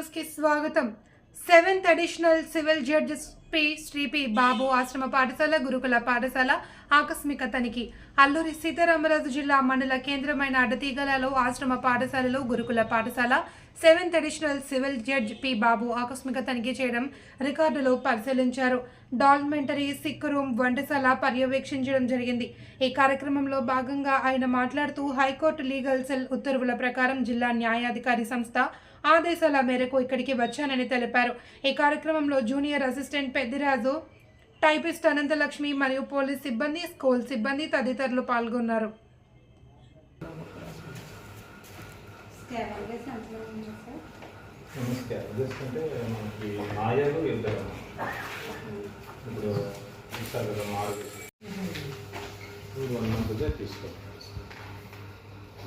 న్యూస్కి స్వాగతం. Seventh additional civil judges P Shri P Babu ఆశ్రమ పాఠశాల గురుకుల పాఠశాల ఆకస్మిక తనిఖీ. అల్లూరి సీతారామరాజు జిల్లా మండల కేంద్రమైన అడ్డతీగలలో ఆశ్రమ పాఠశాలలో గురుకుల పాఠశాల seventh additional civil judge P Babu ఆకస్మిక తనిఖీ చేయడం రికార్డులో పరిశీలించారు. డాల్మెంటరీ సిక్ రూమ్ వంటశాల పర్యవేక్షించడం జరిగింది. ఈ కార్యక్రమంలో భాగంగా ఆయన మాట్లాడుతూ హైకోర్టు లీగల్ సెల్ ఉత్తర్వుల ప్రకారం జిల్లా న్యాయాధికారి సంస్థ ఆదేశాల మేరకు ఇక్కడికి వచ్చానని తెలిపారు. ఈ కార్యక్రమంలో junior assistant Peddiraju typist Anantalakshmi మరియు పోలీస్ సిబ్బంది స్కూల్ సిబ్బంది తదితరులు పాల్గొన్నారు. ఇప్పుడు ఇస్తారు కదా మారు వన్ తీసుకోవాలి.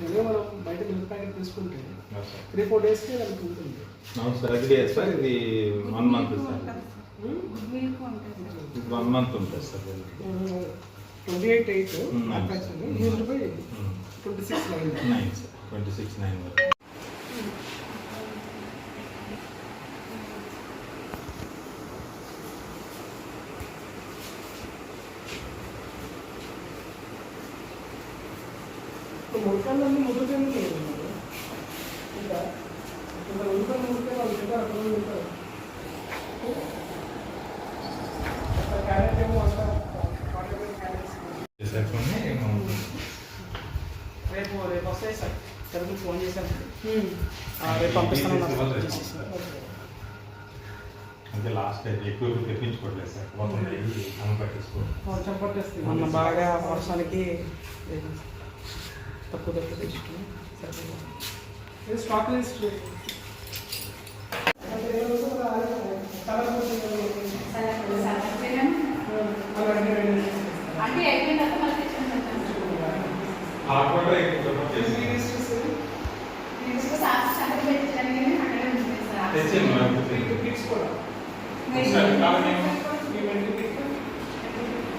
ఇదే మనం బయట మిల్క్ ప్యాకెట్ తీసుకుంటే సార్ త్రీ ఫోర్ డేస్కి వాళ్ళకి ఉంటుంది. అవును సార్ అది లేదు సార్ ఇది వన్ మంత్ సార్ ఇది వన్ మంత్ ఉంటుంది sir twenty eight eight twenty six nine nine sir twenty six nine వరకు ముడకాలన్నీ ముదురుగానే లేదు. ఇంకా ఇంకా ముడితే వాళ్ళు అక్కడ క్యారెట్ ఏమో అంతా రేపు రేపు వస్తాయి సార్ తెలుగు ఫోన్ చేశాను. ఆ, రేపు పంపిస్తాను. అంటే లాస్ట్ ఎక్కువ తెప్పించుకోవట్లేదు సార్ మొత్తం అమ్మ పట్టేసుకోండి పట్టేస్తుంది. మొన్న బాగా వర్షానికి తక్కువ తక్కువ తెచ్చుకున్నాం సరే స్టాక్ లిస్ట్ అంటే అయిపోయిన తర్వాత మళ్ళీ తెచ్చుకుంటాం హాట్ వాటర్ ఎక్కువ చేసి సార్ సంగతి పెట్టడానికి అక్కడే ఉంటుంది సార్ తెచ్చేయండి మేడం, తెచ్చేయండి. కిట్స్ కూడా ఒకసారి కాలం ఏమో. ఈ మెంటల్ కిట్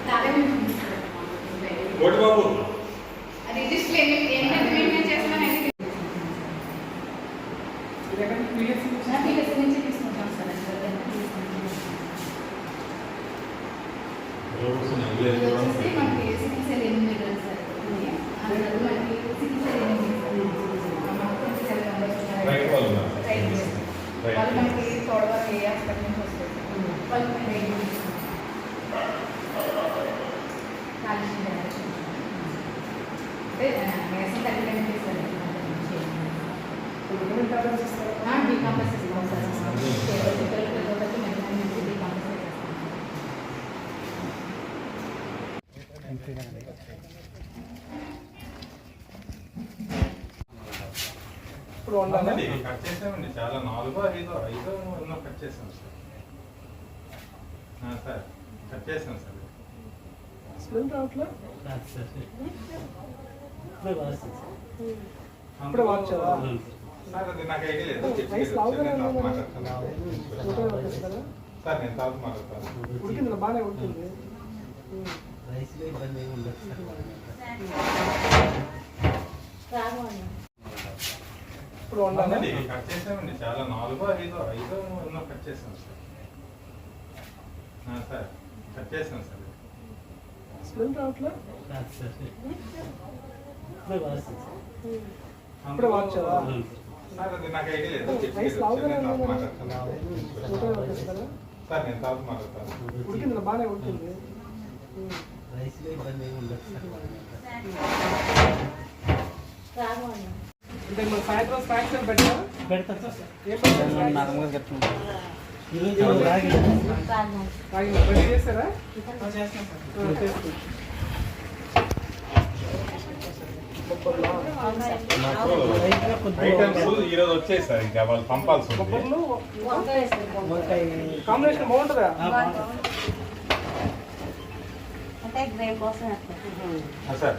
తాగే ఉంటుంది సార్. కోటి బాబు వాళ్ళు. మనకి తోడవరం ఏ హాస్పిటల్ నుంచి వస్తారు? వాళ్ళు ఇప్పుడు అవునండి, కట్ చేసామండి. చాలా నాలుగో ఐదో ఐదో ఎన్నో కట్ చేసాం సార్. సార్ కట్ చేసాం సార్. స్మెల్ రావట్లే అందులో- ఇప్పుడే వార్చారా? సార్ అది నాకు ఐడియా లేదు సార్ నేను తర్వాత మాట్లాడతాను బాగానే ఉండదు ఇప్పుడు అవునండి, కట్ చేసామండి చాలా నాలుగో ఐదో ఐదో ఎన్నో కట్ చేసాం సార్ సార్ కట్ చేసాం సార్ స్మెల్ రావట్లే ఇప్పుడే? సార్ నేను ఉంది తర్వాత. మాట్లాడతాను. ఉడికింది బాగానే ఉడికింది. రైస్లో ఇబ్బంది ఏమి ఉండదు అంటే మన సాయంత్రం స్నాక్స్ ఏం పెట్టారా? పెడతారు ఏం పెట్టారు? ఈరోజు రాగి? రాగి రెడీ చేస్తారా? ఐటమ్స్ ఈ రోజు వచ్చేసారు ఇంకా వాళ్ళు పంపాల్సి ఉంది కాంబినేషన్ బాగుంటుందా సార్.